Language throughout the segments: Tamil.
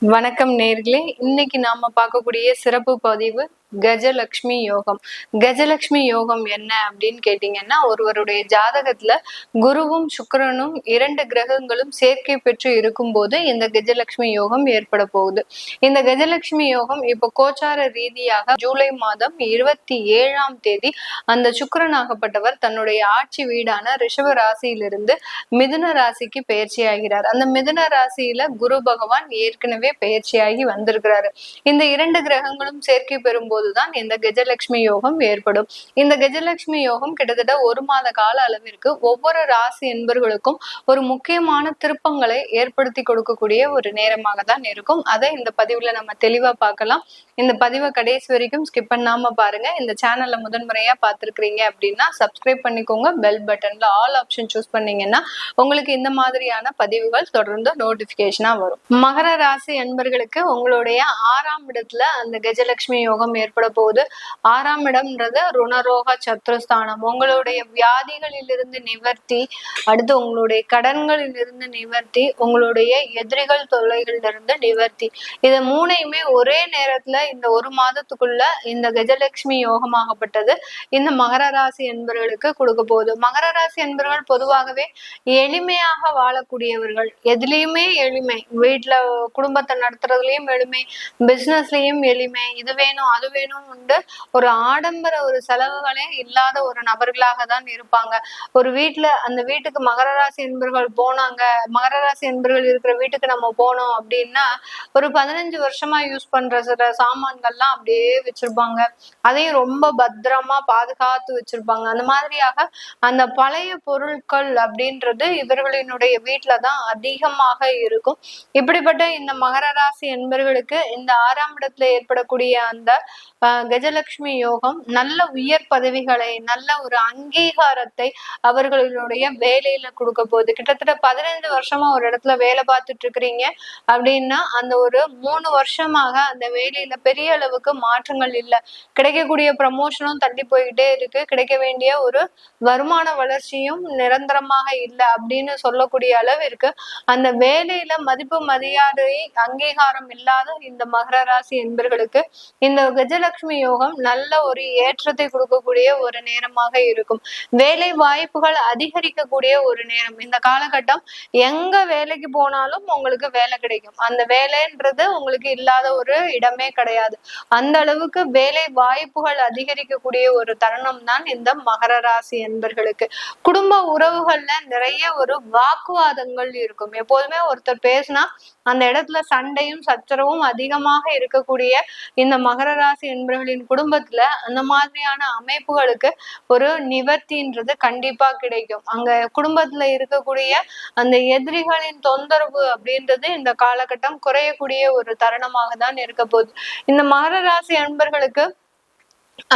வணக்கம் நேர்களே. இன்னைக்கு நாம பார்க்கக்கூடிய சிறப்பு பதிவு கஜலக்ஷ்மி யோகம். கஜலக்ஷ்மி யோகம் என்ன அப்படின்னு கேட்டீங்கன்னா ஒருவருடைய ஜாதகத்துல குருவும் சுக்கரனும் இரண்டு கிரகங்களும் சேர்க்கை பெற்று இருக்கும் போது இந்த கஜலக்ஷ்மி யோகம் ஏற்பட போகுது. இந்த கஜலக்ஷ்மி யோகம் இப்போ கோச்சார ரீதியாக ஜூலை மாதம் இருபத்தி ஏழாம் தேதி அந்த சுக்கரனாகப்பட்டவர் தன்னுடைய ஆட்சி வீடான ரிஷப ராசியிலிருந்து மிதுன ராசிக்கு பயிற்சி ஆகிறார் அந்த மிதுன ராசியில குரு பகவான் ஏற்கனவே பயிற்சியாகி வந்திருக்கிறாரு. இந்த இரண்டு கிரகங்களும் சேர்க்கை பெறும்போது போதுதான் இந்த கஜலட்சுமி யோகம் ஏற்படும். இந்த கஜலட்சுமி யோகம் கிட்டத்தட்ட ஒரு மாத கால அளவிற்கு ஒவ்வொரு ராசி என்பர்களுக்கும் ஒரு முக்கியமான திருப்பங்களை ஏற்படுத்தி கொடுக்கக்கூடிய ஒரு நேரமாக தான் இருக்கும். அதை இந்த பதிவுல நம்ம தெளிவா பார்க்கலாம். இந்த பதிவை கடைசி வரைக்கும் ஸ்கிப் பண்ணாம பாருங்க. இந்த சேனல்ல முதன்முறையா பார்த்துருக்கீங்க அப்படின்னா சப்ஸ்கிரைப் பண்ணிக்கோங்க. பெல் பட்டன்ல ஆல் ஆப்ஷன் சூஸ் பண்ணீங்கன்னா உங்களுக்கு இந்த மாதிரியான பதிவுகள் தொடர்ந்து நோட்டிபிகேஷனா வரும். மகர ராசி என்பர்களுக்கு உங்களுடைய ஆறாம் இடத்துல அந்த கஜலட்சுமி யோகம் ஏற்பட போகுது. ஆறாம் இடம்ன்றது ருணரோக சத்ருஸ்தானம். உங்களுடைய வியாதிகளிலிருந்து நிவர்த்தி அடுத்து உங்களுடைய கடன்களிலிருந்து நிவர்த்தி உங்களுடைய எதிரிகள் தொல்லைகளிலிருந்து நிவர்த்தி. இதை மூணையுமே ஒரே நேரத்துல இந்த ஒரு மாதத்துக்குள்ள இந்த கஜலட்சுமி யோகமாகப்பட்டது. இந்த மகர ராசி என்பவர்களுக்கு கொடுக்க போகுது. மகர ராசி என்பவர்கள் பொதுவாகவே எளிமையாக வாழக்கூடியவர்கள். எதுலேயுமே எளிமை. வீட்டுல குடும்பத்தை நடத்துறதுலயும் எளிமை. பிசினஸ்லயும் எளிமை. இது வேணும் அது வேணும் உண்டு ஒரு ஆடம்பர ஒரு செலவுகளே இல்லாத ஒரு நபர்களாக தான் இருப்பாங்க. ஒரு வீட்டுல அந்த வீட்டுக்கு மகர ராசி என்பர்கள் போனாங்க. மகர ராசி என்பர்கள் இருக்கிற வீட்டுக்கு நம்ம போனோம் அப்படின்னா ஒரு பதினஞ்சு வருஷமா யூஸ் பண்ற சில சாமான்கள்லாம் அப்படியே வச்சிருப்பாங்க. அதையும் ரொம்ப பத்திரமா பாதுகாத்து வச்சிருப்பாங்க. அந்த மாதிரியாக அந்த பழைய பொருட்கள் அப்படின்றது இவர்களினுடைய வீட்டுல தான் அதிகமாக இருக்கும். இப்படிப்பட்ட இந்த மகர ராசி என்பர்களுக்கு இந்த ஆறாம் இடத்துல ஏற்படக்கூடிய அந்த கஜலட்சுமி யோகம் நல்ல உயர் பதவிகளை நல்ல ஒரு அங்கீகாரத்தை அவர்களுடைய வேலையில கொடுக்க போகுது. கிட்டத்தட்ட பதினைந்து வருஷமா ஒரு இடத்துல வேலை பார்த்துட்டு இருக்கிறீங்க அப்படின்னா அந்த ஒரு மூணு வருஷமாக அந்த வேலையில பெரிய அளவுக்கு மாற்றங்கள் இல்லை. கிடைக்கக்கூடிய ப்ரமோஷனும் தள்ளி போய்கிட்டே இருக்கு. கிடைக்க வேண்டிய ஒரு வருமான வளர்ச்சியும் நிரந்தரமாக இல்லை அப்படின்னு சொல்லக்கூடிய அளவிற்கு அந்த வேலையில மதிப்பு மரியாதை அங்கீகாரம் இல்லாத இந்த மகர ராசி என்பர்களுக்கு இந்த கஜலட்சுமி யோகம் நல்ல ஒரு ஏற்றத்தை கொடுக்கக்கூடிய ஒரு நேரமாக இருக்கும். வேலை வாய்ப்புகள் அதிகரிக்கக்கூடிய ஒரு நேரம். இந்த காலகட்டம் எங்க வேலைக்கு போனாலும் உங்களுக்கு வேலை கிடைக்கும். அந்த வேலைன்றது உங்களுக்கு இல்லாத ஒரு இடமே கிடையாது. அந்த அளவுக்கு வேலை வாய்ப்புகள் அதிகரிக்கக்கூடிய ஒரு தருணம் தான் இந்த மகர ராசி என்பர்களுக்கு. குடும்ப உறவுகள்ல நிறைய ஒரு வாக்குவாதங்கள் இருக்கும். எப்போதுமே ஒருத்தர் பேசினா அந்த இடத்துல சண்டையும் சச்சரவும் அதிகமாக இருக்கக்கூடிய இந்த மகர ராசி என்பவர்களின் குடும்பத்துல அந்த மாதிரியான அமைப்புகளுக்கு ஒரு நிவர்த்தின்றது கண்டிப்பா கிடைக்கும். அங்க குடும்பத்துல இருக்கக்கூடிய அந்த எதிரிகளின் தொந்தரவு அப்படின்றது இந்த காலகட்டம் குறையக்கூடிய ஒரு தருணமாக தான் இருக்க போகுது. இந்த மகர ராசி அன்பர்களுக்கு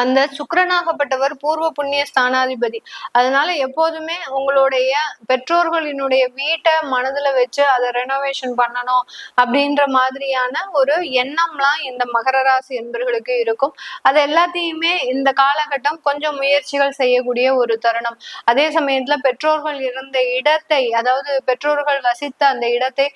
அந்த சுக்கரனாகப்பட்டவர் பூர்வ புண்ணிய ஸ்தானாதிபதி. அதனால எப்போதுமே உங்களுடைய பெற்றோர்களினுடைய வீட்டை மனதுல வச்சு அதை ரெனோவேஷன் பண்ணணும் அப்படின்ற மாதிரியான ஒரு எண்ணம்லாம் இந்த மகர ராசி என்பர்களுக்கு இருக்கும். அது எல்லாத்தையுமே இந்த காலகட்டம் கொஞ்சம் முயற்சிகள் செய்யக்கூடிய ஒரு தருணம். அதே சமயத்துல பெற்றோர்கள் இருந்த இடத்தை அதாவது பெற்றோர்கள் வசித்த அந்த இடத்தை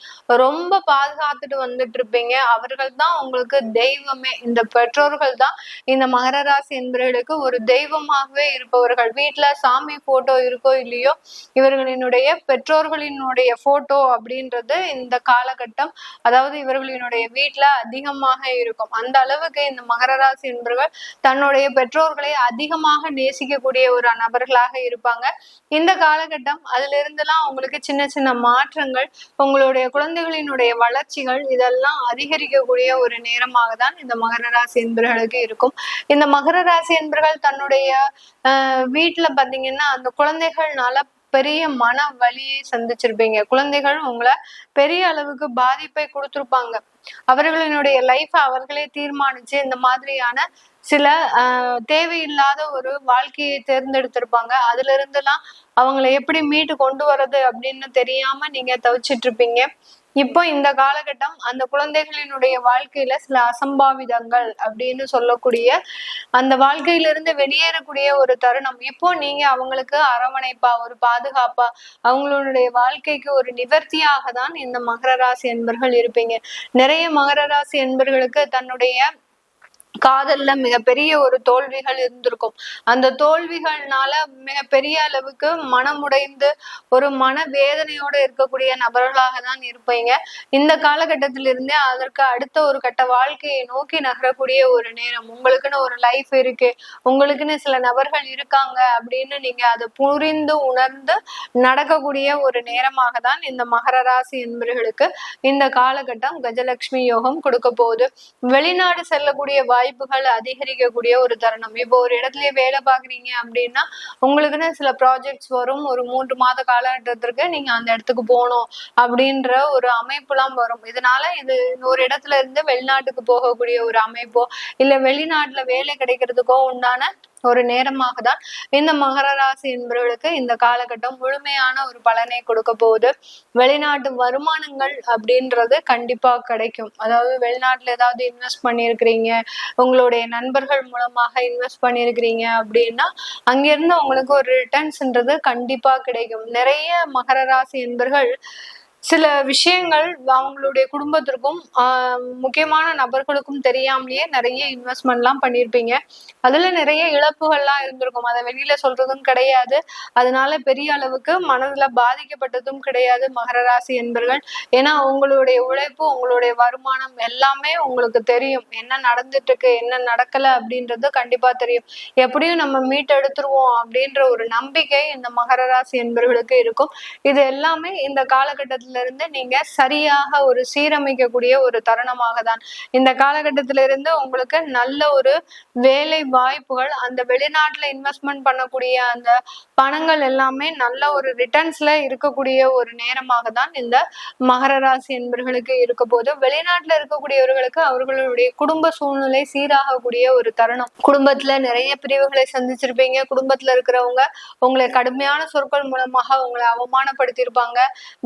ரொம்ப பாதுகாத்துட்டு வந்துட்டு இருப்பீங்க. அவர்கள் தான் உங்களுக்கு தெய்வமே. இந்த பெற்றோர்கள் தான் இந்த மகர ராசி என்பவர்களுக்கு ஒரு தெய்வமாகவே இருப்பவர்கள். வீட்டுல சாமி போட்டோ இருக்கோ இல்லையோ இவர்களினுடைய பெற்றோர்களினுடைய போட்டோ அப்படின்றது இந்த காலகட்டம். அதாவது இவர்களினுடைய வீட்டுல அதிகமாக இருக்கும். அந்த அளவுக்கு இந்த மகர ராசி என்பவர்கள் தன்னுடைய பெற்றோர்களை அதிகமாக நேசிக்கக்கூடிய ஒரு நபர்களாக இருப்பாங்க. இந்த காலகட்டம் அதுல இருந்தெல்லாம் உங்களுக்கு சின்ன சின்ன மாற்றங்கள் உங்களுடைய குழந்தைகளினுடைய வளர்ச்சிகள் இதெல்லாம் அதிகரிக்கக்கூடிய ஒரு நேரமாக தான் இந்த மகர ராசி என்பவர்களுக்கு இருக்கும். இந்த மகர ராசி என்பவர்கள் தன்னுடைய வீட்டுல பாத்தீங்கன்னா அந்த குழந்தைகள்னால பெரிய மன வலியை சந்திச்சிருப்பீங்க. குழந்தைகள் உங்களை பெரிய அளவுக்கு பாதிப்பை கொடுத்திருப்பாங்க. அவர்களினுடைய லைஃப் அவர்களே தீர்மானிச்சு இந்த மாதிரியான சில தேவையில்லாத ஒரு வாழ்க்கையை தேர்ந்தெடுத்திருப்பாங்க. அதுல இருந்தெல்லாம் அவங்கள எப்படி மீட்டு கொண்டு வர்றது அப்படின்னு தெரியாம நீங்க தவிச்சிட்டு இருப்பீங்க இப்போ இந்த காலகட்டம் அந்த குழந்தைகளினுடைய வாழ்க்கையில சில அசம்பாவிதங்கள் அப்படின்னு சொல்லக்கூடிய அந்த வாழ்க்கையிலிருந்து வெளியேறக்கூடிய ஒரு தருணம். இப்போ நீங்க அவங்களுக்கு அரவணைப்பா ஒரு பாதுகாப்பா அவங்களுடைய வாழ்க்கைக்கு ஒரு நிவர்த்தியாக தான் இந்த மகர ராசி என்பர்கள் இருப்பீங்க. நிறைய மகர ராசி என்பர்களுக்கு தன்னுடைய காதல்ல மிகப்பெரிய ஒரு தோல்விகள் இருந்திருக்கும். அந்த தோல்விகள்னால மிகப்பெரிய அளவுக்கு மனமுடைந்து ஒரு மன வேதனையோட இருக்கக்கூடிய நபர்களாக தான் இருப்பீங்க. இந்த காலகட்டத்திலிருந்தே அதற்கு அடுத்த ஒரு கட்ட வாழ்க்கையை நோக்கி நகரக்கூடிய ஒரு நேரம். உங்களுக்குன்னு ஒரு லைஃப் இருக்கு. உங்களுக்குன்னு சில நபர்கள் இருக்காங்க அப்படின்னு நீங்க அதை புரிந்து உணர்ந்து நடக்கக்கூடிய ஒரு நேரமாக தான் இந்த மகர ராசி என்பவர்களுக்கு இந்த காலகட்டம் கஜலட்சுமி யோகம் கொடுக்க போகுது. வெளிநாடு செல்லக்கூடிய வாய்ப்பு வாய்ப்புகள் அதிகரிக்கக்கூடிய ஒரு தருணம். இப்போ ஒரு இடத்துலயே வேலை பாக்குறீங்க அப்படின்னா உங்களுக்குன்னு சில ப்ராஜெக்ட்ஸ் வரும். ஒரு மூன்று மாத காலகட்டத்திற்கு நீங்க அந்த இடத்துக்கு போகணும் அப்படின்ற ஒரு அமைப்புலாம் வரும். இதனால இது ஒரு இடத்துல இருந்து வெளிநாட்டுக்கு போகக்கூடிய ஒரு அமைப்போ இல்ல வெளிநாட்டுல வேலை கிடைக்கிறதுக்கோ உண்டான ஒரு நேரமாக தான் இந்த மகர ராசி என்பவர்களுக்கு இந்த காலகட்டம் முழுமையான ஒரு பலனை கொடுக்க போகுது. வெளிநாட்டு வருமானங்கள் அப்படின்றது கண்டிப்பா கிடைக்கும். அதாவது வெளிநாட்டுல ஏதாவது இன்வெஸ்ட் பண்ணியிருக்கிறீங்க உங்களுடைய நண்பர்கள் மூலமாக இன்வெஸ்ட் பண்ணியிருக்கிறீங்க அப்படின்னா அங்கிருந்து உங்களுக்கு ஒரு ரிட்டர்ன்ஸ்ன்றது கண்டிப்பா கிடைக்கும். நிறைய மகர ராசி என்பர்கள் சில விஷயங்கள் அவங்களுடைய குடும்பத்திற்கும் முக்கியமான நபர்களுக்கும் தெரியாமலேயே நிறைய இன்வெஸ்ட்மெண்ட்லாம் பண்ணியிருப்பீங்க அதுல நிறைய இழப்புகள்லாம் இருந்திருக்கும். அதை வெளியில சொல்றதும் கிடையாது. அதனால பெரிய அளவுக்கு மனதுல பாதிக்கப்பட்டதும் கிடையாது மகர ராசி என்பர்கள். ஏன்னா உங்களுடைய உழைப்பு உங்களுடைய வருமானம் எல்லாமே உங்களுக்கு தெரியும். என்ன நடந்துட்டு இருக்கு என்ன நடக்கல அப்படின்றது கண்டிப்பா தெரியும். எப்படியும் நம்ம மீட்டெடுத்துருவோம் அப்படின்ற ஒரு நம்பிக்கை இந்த மகர ராசி என்பர்களுக்கு இருக்கும். இது எல்லாமே இந்த காலகட்டத்தில் இருந்து நீங்க சரியாக ஒரு சீரமைக்கக்கூடிய ஒரு தருணமாக தான் இந்த காலகட்டத்தில இருந்து உங்களுக்கு நல்ல ஒரு வேலை வாய்ப்புகள் அந்த வெளிநாட்டுல இன்வெஸ்ட்மெண்ட் பண்ணக்கூடிய அந்த பணங்கள் எல்லாமே நல்ல ஒரு ரிட்டர்ன்ஸ்ல இருக்கக்கூடிய ஒரு நேரமாக தான் இந்த மகர ராசி என்பர்களுக்கு இருக்க போது வெளிநாட்டுல இருக்கக்கூடியவர்களுக்கு அவர்களுடைய குடும்ப சூழ்நிலை சீராகக்கூடிய ஒரு தருணம். குடும்பத்துல நிறைய பிரிவுகளை சந்திச்சிருப்பீங்க. குடும்பத்துல இருக்கிறவங்க உங்களை கடுமையான சொற்கள் மூலமாக உங்களை அவமானப்படுத்தியிருப்பாங்க.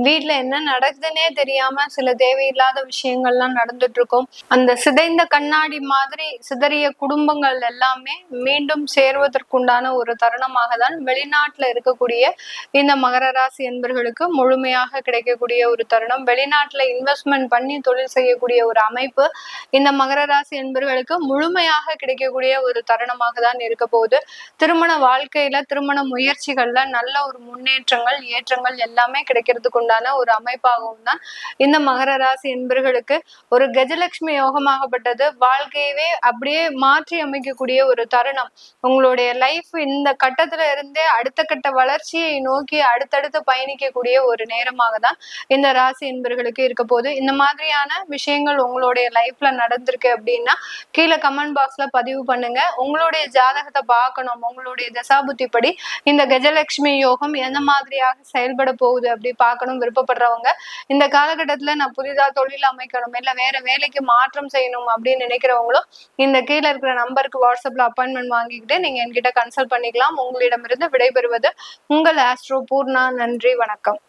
வீட்டுல என்ன நடக்குதுன்னே தெரியாம சில தேவையில்லாத விஷயங்கள்லாம் நடந்துட்டு இருக்கும் அந்த சிதைந்த கண்ணாடி மாதிரி சிதறிய குடும்பங்கள் எல்லாமே மீண்டும் சேர்வதற்குண்டான ஒரு தருணமாக தான் வெளிநாட்டுல இருக்கக்கூடிய இந்த மகர ராசி என்பர்களுக்கு முழுமையாக கிடைக்கக்கூடிய ஒரு தருணம். வெளிநாட்டுல இன்வெஸ்ட்மெண்ட் பண்ணி தொழில் செய்யக்கூடிய ஒரு அமைப்பு இந்த மகர ராசி என்பர்களுக்கு முழுமையாக கிடைக்கக்கூடிய ஒரு தருணமாக தான் இருக்க போகுது. திருமண வாழ்க்கையில திருமண முயற்சிகள்ல நல்ல ஒரு முன்னேற்றங்கள் ஏற்றங்கள் எல்லாமே கிடைக்கிறதுக்கு உண்டான ஒரு அமைப்பாகவும் தான் இந்த மகர ராசி என்பர்களுக்கு ஒரு கஜலட்சுமி யோகமாகப்பட்டது. வாழ்க்கையவே அப்படியே மாற்றி அமைக்கக்கூடிய ஒரு தருணம். உங்களுடைய லைஃப் இந்த கட்டத்துல இருந்தே அடுத்த கட்ட வளர்ச்சியை நோக்கி அடுத்தடுத்து பயணிக்கக்கூடிய ஒரு நேரமாக தான் இந்த ராசி என்பர்களுக்கு இருக்க போகுது. இந்த மாதிரியான விஷயங்கள் உங்களுடைய லைஃப்ல நடந்திருக்கு அப்படின்னா கீழே கமெண்ட் பாக்ஸ்ல பதிவு பண்ணுங்க. உங்களுடைய ஜாதகத்தை பார்க்கணும். உங்களுடைய தசாபுத்தி படி இந்த கஜலட்சுமி யோகம் எந்த மாதிரியாக செயல்பட போகுது அப்படி பார்க்கணும். பண்றவங்க இந்த காலகட்டத்துல நான் புதிதா தொழில் அமைக்கணும் இல்ல வேற வேலைக்கு மாற்றம் செய்யணும் அப்படின்னு நினைக்கிறவங்களும் இந்த கீழே இருக்கிற நம்பருக்கு வாட்ஸ்அப்ல அப்பாயின்மெண்ட் வாங்கிக்கிட்டு நீங்க என்கிட்ட கன்சல்ட் பண்ணிக்கலாம். உங்களிடமிருந்து விடைபெறுவது உங்கள் ஆஸ்ட்ரோ பூர்ணா. நன்றி வணக்கம்.